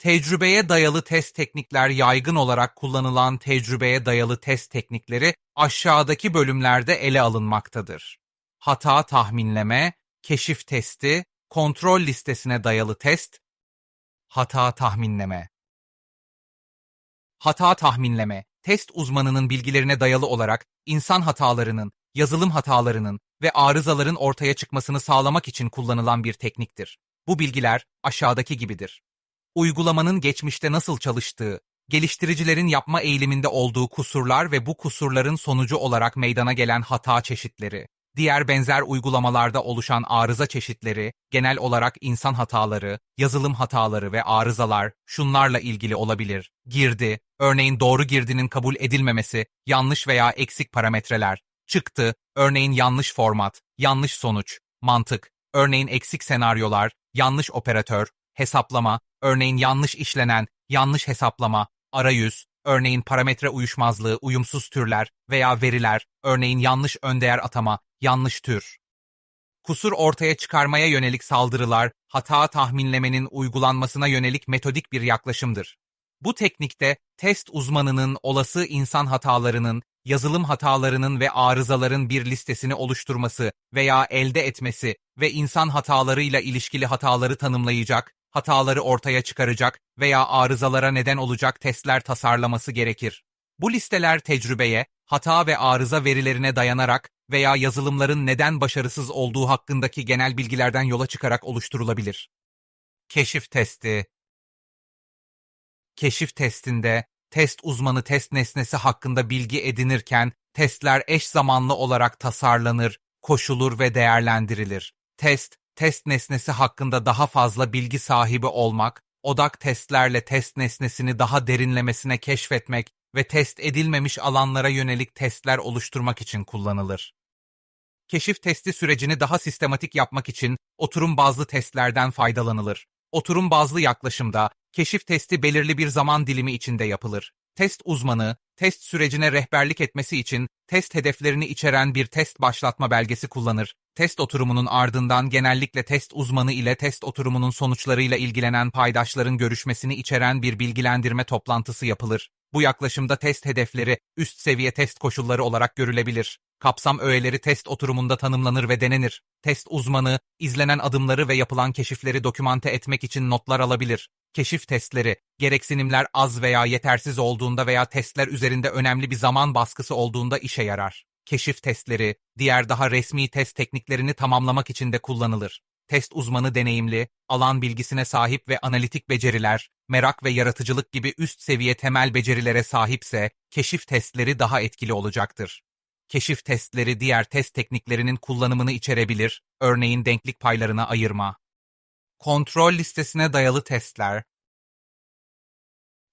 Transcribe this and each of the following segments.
Tecrübeye dayalı test teknikler yaygın olarak kullanılan tecrübeye dayalı test teknikleri aşağıdaki bölümlerde ele alınmaktadır. Hata tahminleme, keşif testi, kontrol listesine dayalı test, hata tahminleme. Hata tahminleme, test uzmanının bilgilerine dayalı olarak insan hatalarının, yazılım hatalarının ve arızaların ortaya çıkmasını sağlamak için kullanılan bir tekniktir. Bu bilgiler aşağıdaki gibidir. Uygulamanın geçmişte nasıl çalıştığı, geliştiricilerin yapma eğiliminde olduğu kusurlar ve bu kusurların sonucu olarak meydana gelen hata çeşitleri, diğer benzer uygulamalarda oluşan arıza çeşitleri, genel olarak insan hataları, yazılım hataları ve arızalar şunlarla ilgili olabilir. Girdi, örneğin doğru girdinin kabul edilmemesi, yanlış veya eksik parametreler, çıktı, örneğin yanlış format, yanlış sonuç, mantık, örneğin eksik senaryolar, yanlış operatör, hesaplama, örneğin yanlış işlenen, yanlış hesaplama, arayüz, örneğin parametre uyuşmazlığı, uyumsuz türler veya veriler, örneğin yanlış öndeğer atama, yanlış tür. Kusur ortaya çıkarmaya yönelik saldırılar, hata tahminlemenin uygulanmasına yönelik metodik bir yaklaşımdır. Bu teknikte test uzmanının olası insan hatalarının, yazılım hatalarının ve arızaların bir listesini oluşturması veya elde etmesi ve insan hatalarıyla ilişkili hataları tanımlayacak, hataları ortaya çıkaracak veya arızalara neden olacak testler tasarlaması gerekir. Bu listeler tecrübeye, hata ve arıza verilerine dayanarak veya yazılımların neden başarısız olduğu hakkındaki genel bilgilerden yola çıkarak oluşturulabilir. Keşif testi Keşif testinde, test uzmanı test nesnesi hakkında bilgi edinirken, testler eş zamanlı olarak tasarlanır, koşulur ve değerlendirilir. Test, test nesnesi hakkında daha fazla bilgi sahibi olmak, odak testlerle test nesnesini daha derinlemesine keşfetmek ve test edilmemiş alanlara yönelik testler oluşturmak için kullanılır. Keşif testi sürecini daha sistematik yapmak için oturum bazlı testlerden faydalanılır. Oturum bazlı yaklaşımda keşif testi belirli bir zaman dilimi içinde yapılır. Test uzmanı, test sürecine rehberlik etmesi için test hedeflerini içeren bir test başlatma belgesi kullanır. Test oturumunun ardından genellikle test uzmanı ile test oturumunun sonuçlarıyla ilgilenen paydaşların görüşmesini içeren bir bilgilendirme toplantısı yapılır. Bu yaklaşımda test hedefleri üst seviye test koşulları olarak görülebilir. Kapsam öğeleri test oturumunda tanımlanır ve denenir. Test uzmanı, izlenen adımları ve yapılan keşifleri dokümante etmek için notlar alabilir. Keşif testleri, gereksinimler az veya yetersiz olduğunda veya testler üzerinde önemli bir zaman baskısı olduğunda işe yarar. Keşif testleri, diğer daha resmi test tekniklerini tamamlamak için de kullanılır. Test uzmanı deneyimli, alan bilgisine sahip ve analitik beceriler, merak ve yaratıcılık gibi üst seviye temel becerilere sahipse, keşif testleri daha etkili olacaktır. Keşif testleri diğer test tekniklerinin kullanımını içerebilir, örneğin denklik paylarına ayırma. Kontrol listesine dayalı testler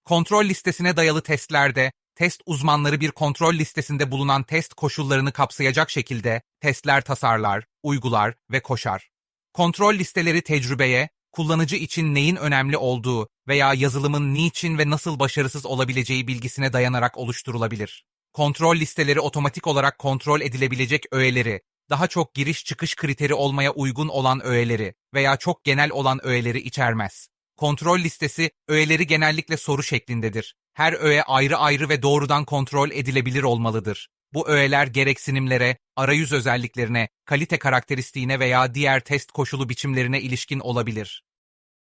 Kontrol listesine dayalı testlerde, test uzmanları bir kontrol listesinde bulunan test koşullarını kapsayacak şekilde testler tasarlar, uygular ve koşar. Kontrol listeleri tecrübeye, kullanıcı için neyin önemli olduğu veya yazılımın niçin ve nasıl başarısız olabileceği bilgisine dayanarak oluşturulabilir. Kontrol listeleri otomatik olarak kontrol edilebilecek öğeleri, daha çok giriş çıkış kriteri olmaya uygun olan öğeleri veya çok genel olan öğeleri içermez. Kontrol listesi öğeleri genellikle soru şeklindedir. Her öğe ayrı ayrı ve doğrudan kontrol edilebilir olmalıdır. Bu öğeler gereksinimlere, arayüz özelliklerine, kalite karakteristiğine veya diğer test koşulu biçimlerine ilişkin olabilir.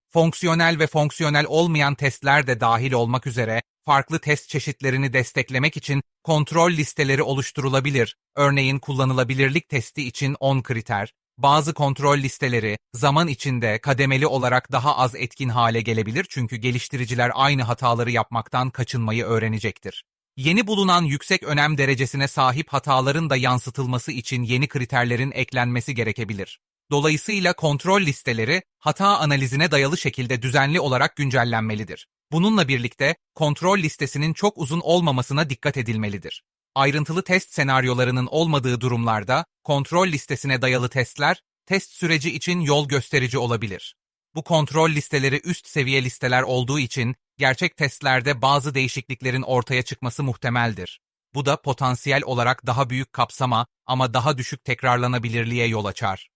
Fonksiyonel ve fonksiyonel olmayan testler de dahil olmak üzere farklı test çeşitlerini desteklemek için kontrol listeleri oluşturulabilir. Örneğin kullanılabilirlik testi için 10 kriter. Bazı kontrol listeleri zaman içinde kademeli olarak daha az etkin hale gelebilir çünkü geliştiriciler aynı hataları yapmaktan kaçınmayı öğrenecektir. Yeni bulunan yüksek önem derecesine sahip hataların da yansıtılması için yeni kriterlerin eklenmesi gerekebilir. Dolayısıyla kontrol listeleri hata analizine dayalı şekilde düzenli olarak güncellenmelidir. Bununla birlikte kontrol listesinin çok uzun olmamasına dikkat edilmelidir. Ayrıntılı test senaryolarının olmadığı durumlarda kontrol listesine dayalı testler test süreci için yol gösterici olabilir. Bu kontrol listeleri üst seviye listeler olduğu için gerçek testlerde bazı değişikliklerin ortaya çıkması muhtemeldir. Bu da potansiyel olarak daha büyük kapsama ama daha düşük tekrarlanabilirliğe yol açar.